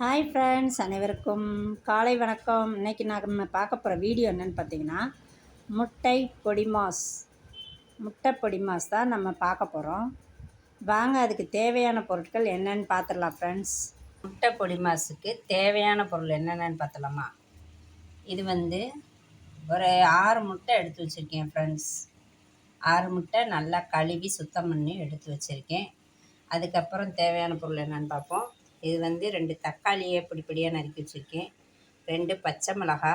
Hi friends அனைவருக்கும் காலை வணக்கம். இன்றைக்கி நம்ம பார்க்க போகிற வீடியோ என்னென்னு பார்த்தீங்கன்னா முட்டை பொடி மாஸ். முட்டை பொடி மாஸ் தான் நம்ம பார்க்க போகிறோம் வாங்க அதுக்கு தேவையான பொருட்கள் என்னென்னு பார்த்துடலாம் ஃப்ரெண்ட்ஸ் முட்டை பொடி மாஸுக்கு தேவையான பொருள் என்னென்னு பார்த்தலாமா இது வந்து ஒரு ஆறு முட்டை எடுத்து வச்சுருக்கேன் ஃப்ரெண்ட்ஸ் ஆறு முட்டை நல்லா கழுவி சுத்தம் பண்ணி எடுத்து வச்சுருக்கேன். அதுக்கப்புறம் தேவையான பொருள் என்னென்னு பார்ப்போம். இது வந்து ரெண்டு தக்காளியை பொடி பொடியாக நறுக்கி வச்சுருக்கேன். ரெண்டு பச்சை மிளகா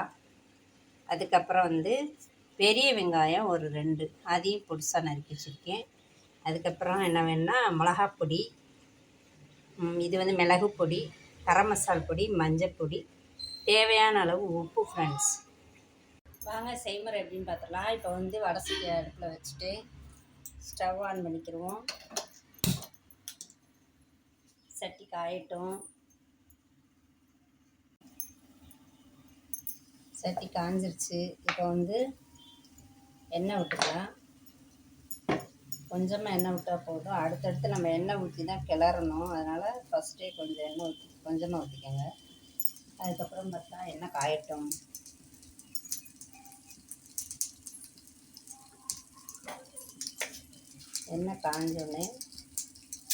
அதுக்கப்புறம் வந்து பெரிய வெங்காயம் ஒரு ரெண்டு அதையும் பொடிசாக நறுக்கி வச்சுருக்கேன். அதுக்கப்புறம் என்ன வேணுன்னா பொடி இது வந்து மிளகு பொடி கரம் மசால் பொடி மஞ்சள் பொடி தேவையான அளவு உப்பு ஃப்ரெண்ட்ஸ் வாங்க செய்முறை எப்படின்னு பார்த்துடலாம். இப்போ வந்து வடசட்டி அடுப்பில் வச்சுட்டு ஸ்டவ் ஆன் பண்ணிக்கிடுவோம் சட்டி காயட்டும் சட்டி காஞ்சிருச்சு இப்போ வந்து எண்ணெய் விட்டுக்கலாம் கொஞ்சமாக எண்ணெய் விட்டால் போதும். அடுத்தடுத்து நம்ம எண்ணெய் ஊற்றி தான் கிளறணும். அதனால் ஃபஸ்ட்டே கொஞ்சம் எண்ணெய் ஊற்றி கொஞ்சமாக ஊற்றிக்கோங்க அதுக்கப்புறம் பார்த்தா எண்ணெய் காயட்டும். எண்ணெய் காஞ்சோடனே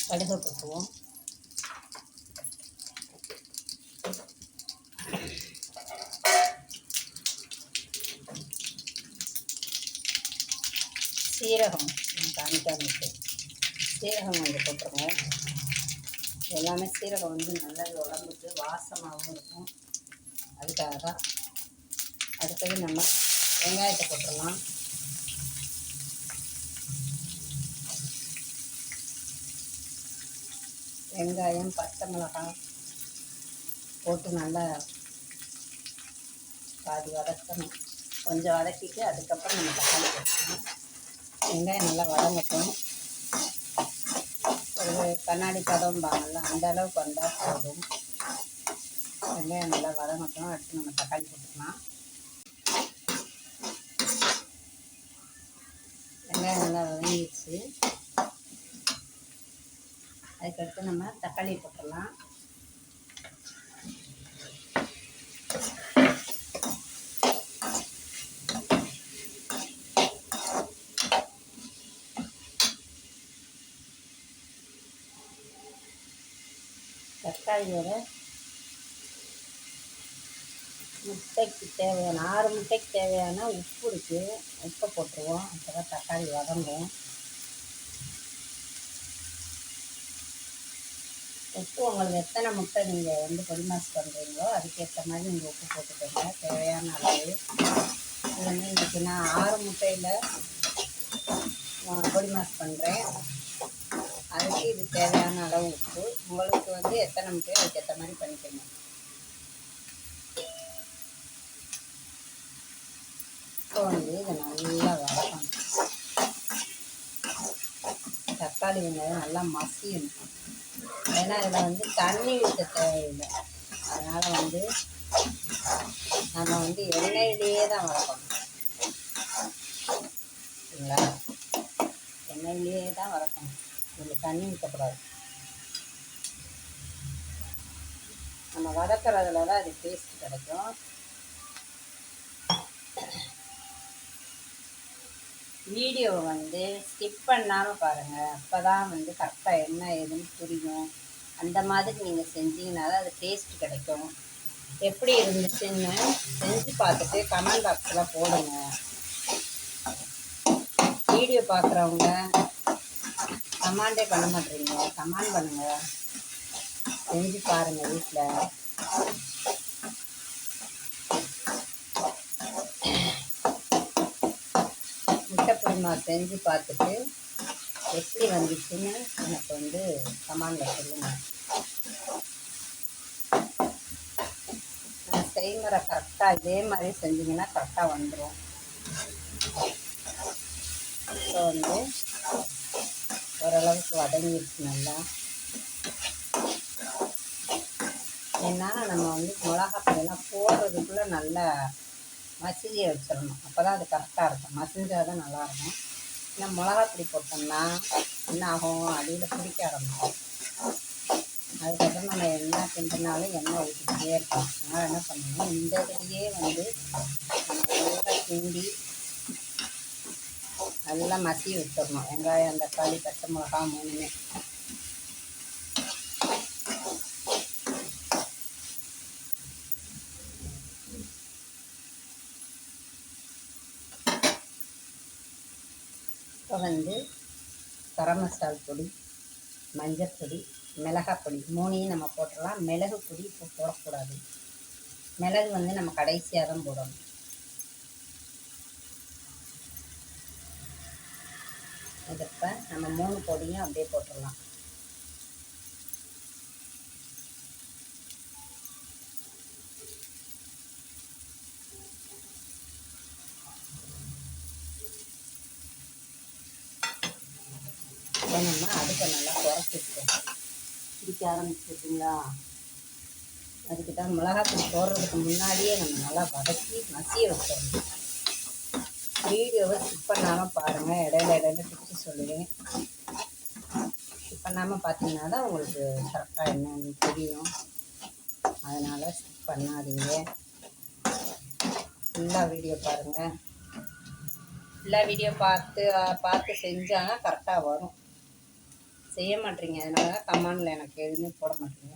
கடுகை கொட்டுவோம் சீரகம் காமிக்காமிட்டு சீரகம் கொஞ்சம் போட்டுருங்க. எல்லாமே சீரகம் வந்து நல்லது உடம்புக்கு வாசமாகவும் இருக்கும். அதுக்காக தான் அடுத்தது நம்ம வெங்காயத்தை போட்டுடலாம். வெங்காயம் பச்சை மிளகாய் போட்டு நல்லா பாதி வதக்கணும். கொஞ்சம் வதக்கிட்டு அதுக்கப்புறம் நம்ம தக்காளி போட்டுக்கணும் வெங்காயம் நல்லா வதங்கட்டும். ஒரு கண்ணாடி பதம்பாங்கள்ல அந்த அளவுக்கு வந்தால் போதும். வெங்காயம் நல்லா வதங்கட்டும். அடுத்து நம்ம தக்காளி போட்டுக்கலாம். வெங்காயம் நல்லா வதங்கிடுச்சு. அதுக்கடுத்து நம்ம தக்காளி போட்டுடலாம். தக்காளியோட முட்டைக்கு தேவையான ஆறு முட்டைக்கு தேவையான உப்பு இருக்குது உப்பை போட்டுருவோம். அப்போ தான் தக்காளி வதங்கும். உப்பு உங்களுக்கு எத்தனை முட்டை நீங்கள் வந்து பொடிமாஸ் பண்ணுறீங்களோ அதுக்கேற்ற மாதிரி நீங்கள் உப்பு போட்டுக்கோங்க. தேவையான அளவு. இது வந்து இன்றைக்கி நான் ஆறு முட்டையில் பொடிமாஸ் பண்ணுறேன் அதுக்கு இது தேவையான அளவு உப்பு. உங்களுக்கு வந்து எத்தனை முட்டையோ அதுக்கு ஏற்ற மாதிரி பண்ணிக்கணும் இப்போ வந்து இதை நல்லா வளர்க்கணும் தக்காளி வெங்காயம் நல்லா மசியணும். ஏன்னா இதில் வந்து தண்ணி ஊற்ற தேவையில்லை. அதனால் வந்து நம்ம வந்து எண்ணெயிலேயே தான் வளர்க்கணும் சரிங்களா எண்ணெயிலேயே தான் வளர்க்கணும் நம்ம தண்ணி ஊற்றக்கூடாது நம்ம வதக்கிறதுல தான் அது டேஸ்ட் கிடைக்கும். வீடியோவை வந்து ஸ்கிப் பண்ணாமல் பாருங்கள் அப்போ தான் வந்து கரெக்டாக என்ன ஏதுன்னு புரியும். அந்த மாதிரி நீங்கள் செஞ்சீங்கன்னா தான் அது டேஸ்ட் கிடைக்கும். எப்படி இருந்துச்சுன்னு செஞ்சு பார்த்துட்டு கமெண்ட் பாக்ஸில் போடுங்க. வீடியோ பார்க்குறவங்க கமாண்டே பண்ண மாட்டேறீங்க கமாண்ட் பண்ணுங்கள் செஞ்சு பாருங்கள் வீட்டில் முட்டை செஞ்சு பார்த்துட்டு எப்படி வந்துச்சுன்னு எனக்கு வந்து கமாண்டில் சொல்லுங்கள் செய்முறை கரெக்டாக இதே மாதிரி செஞ்சிங்கன்னா கரெக்டாக வந்துடும் ஸோ வந்து ஓரளவுக்கு வதங்கிடுச்சு நல்லா. ஏன்னா நம்ம வந்து மிளகாப்பொடியெல்லாம் போடுறதுக்குள்ளே நல்லா மசிதியை வச்சிடணும். அப்போ தான் அது கரெக்டாக இருக்கும். மசிஞ்சால் தான் நல்லாயிருக்கும். ஏன்னா மிளகாப்பொடி போட்டோம்னா என்ன ஆகும் அடியில் பிடிக்க ஆரம்பிக்கும். அதுக்கப்புறம் நம்ம என்ன கிண்டினாலும் எண்ணெய் ஊற்றிக்கிட்டே இருக்கோம் அதனால் என்ன பண்ணணும்? இந்த இதுலேயே வந்து நம்ம நல்லா கிண்டி நல்லா மசிய வச்சிடணும். வெங்காயம் தக்காளி பச்சை மிளகா மூணுமே. இப்போ வந்து கரம் மசால் பொடி மஞ்சள் பொடி மூணையும் நம்ம போட்டுடலாம். மிளகு பொடி இப்போ போடக்கூடாது. மிளகு வந்து நம்ம கடைசியாக தான் போடணும். இதப்போ நம்ம மூணு பொடியும் அப்படியே போட்டுடலாம். வேணும்னா அடுப்பை நல்லா குறைச்சிருக்கோம் பிடிக்க ஆரம்பிச்சிருக்குங்களா அதுக்கு தான் மிளகாத்தூள் போடுறதுக்கு முன்னாடியே நம்ம நல்லா வதக்கி மசிய வச்சிடணும். வீடியோவை ஸ்கிப் பண்ணாமல் பாருங்கள் இடையில இடையில டிப்ஸ் சொல்லுவேன். ஸ்கிப் பண்ணாமல் பார்த்தீங்கன்னா தான் உங்களுக்கு கரெக்டாக என்னன்னு தெரியும். அதனால் ஸ்கிப் பண்ணாதீங்க. ஃபுல்லாக வீடியோ பாருங்கள் ஃபுல்லாக வீடியோ பார்த்து பார்த்து செஞ்சாங்க கரெக்டாக வரும். செய்ய மாட்டீங்க. அதனால தான் கமாண்டில் எனக்கு எதுவுமே போட மாட்டீங்க.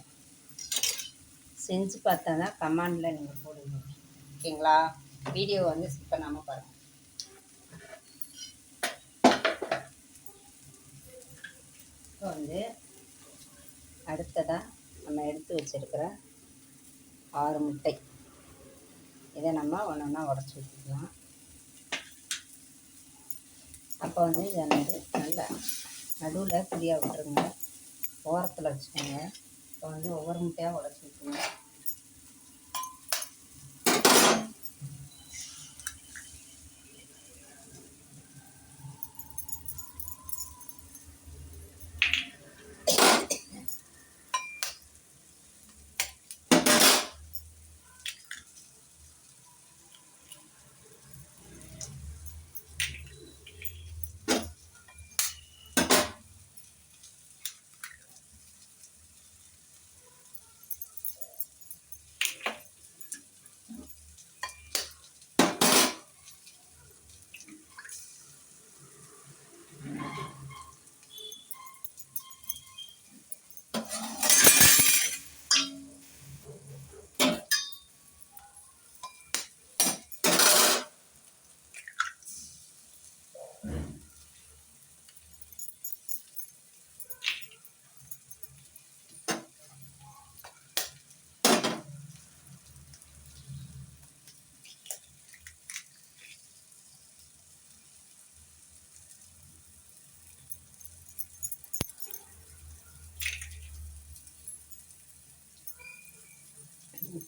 செஞ்சு பார்த்தா தான் கமாண்டில் நீங்கள் போடுவீங்க. ஓகேங்களா? வீடியோ வந்து ஸ்கிப் பண்ணாமல் பாருங்கள் இப்போ வந்து அடுத்ததாக நம்ம எடுத்து வச்சுருக்கிற ஆறு முட்டை. இதை நம்ம ஒன்று ஒன்றா உடச்சி ஊற்றிக்கலாம் அப்போ வந்து இதை வந்து நல்லா நடுவில் ஃப்ரீயாக விட்டுருங்க. ஓரத்தில் வச்சுக்கோங்க. இப்போ வந்து ஒவ்வொரு முட்டையாக உடச்சி விட்டுருங்க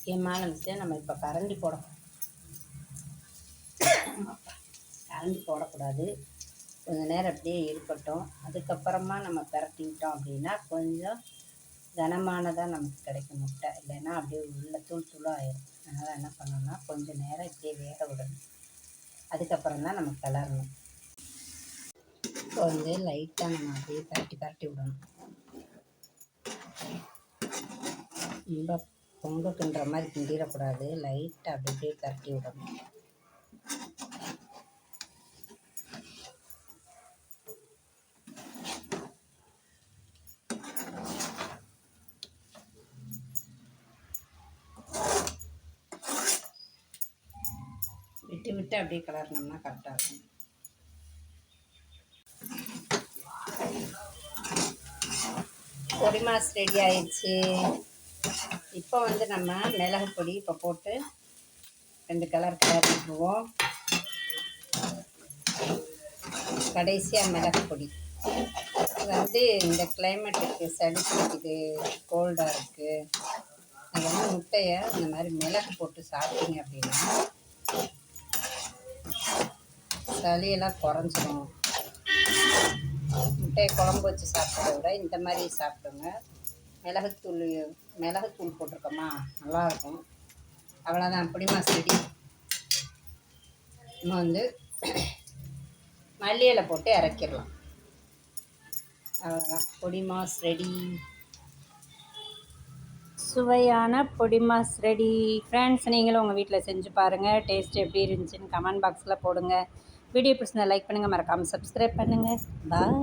முக்கியமான விஷயம் நம்ம இப்போ கரண்டி போட கரண்டி போடக்கூடாது. கொஞ்ச நேரம் அப்படியே இருக்கட்டும். அதுக்கப்புறமா நம்ம பிரட்டிக்கிட்டோம் அப்படின்னா கொஞ்சம் கனமானதாக நமக்கு கிடைக்கும் முட்டை. இல்லைன்னா அப்படியே உள்ள தூள் தூளாக ஆயிடும் அதனால் என்ன பண்ணணும்னா கொஞ்சம் நேரம் இப்படியே வேக விடணும். அதுக்கப்புறம் தான் நம்ம கிளறணும். இப்போ வந்து லைட்டாக நம்ம அப்படியே பரட்டி பரட்டி விடணும். ரொம்ப பொங்க கிண்டுற மாதிரி கிண்டிடக்கூடாது. லைட்டாக அப்படி அப்படியே கரட்டி விடணும். விட்டு விட்டு அப்படியே கலரணும்னா கரெக்டாக இருக்கும். பொடி மாஸ் ரெடி ஆயிடுச்சு. இப்போ வந்து நம்ம மிளகு பொடி இப்போ போட்டு ரெண்டு கலர் கலர் கடைசியாக மிளகு பொடி. இது வந்து இந்த கிளைமேட்டுக்கு சளி பிடிக்குது கோல்டாக இருக்குது அதெல்லாம் முட்டையை இந்த மாதிரி மிளகு போட்டு சாப்பிட்டீங்க அப்படின்னா சளியெல்லாம் குறைஞ்சிடும் முட்டையை குழம்பு வச்சு சாப்பிட்றத விட இந்த மாதிரி சாப்பிடுங்க. மிளகுத்தூள் மிளகுத்தூள் போட்டிருக்கோமா? நல்லாயிருக்கும். அவ்வளோதான் பொடிமா செடி. நம்ம வந்து மல்லி இலை போட்டு இறக்கிடலாம். அவ்வளோதான் பொடி மாஸ் ரெடி சுவையான பொடிமாஸ் ரெடி ஃப்ரெண்ட்ஸ் நீங்களும் உங்கள் வீட்டில் செஞ்சு பாருங்கள் டேஸ்ட் எப்படி இருந்துச்சுன்னு கமெண்ட் பாக்ஸில் போடுங்க. வீடியோ பிடிச்சிருந்தா லைக் பண்ணுங்கள் மறக்காமல் சப்ஸ்கிரைப் பண்ணுங்கள் பாய்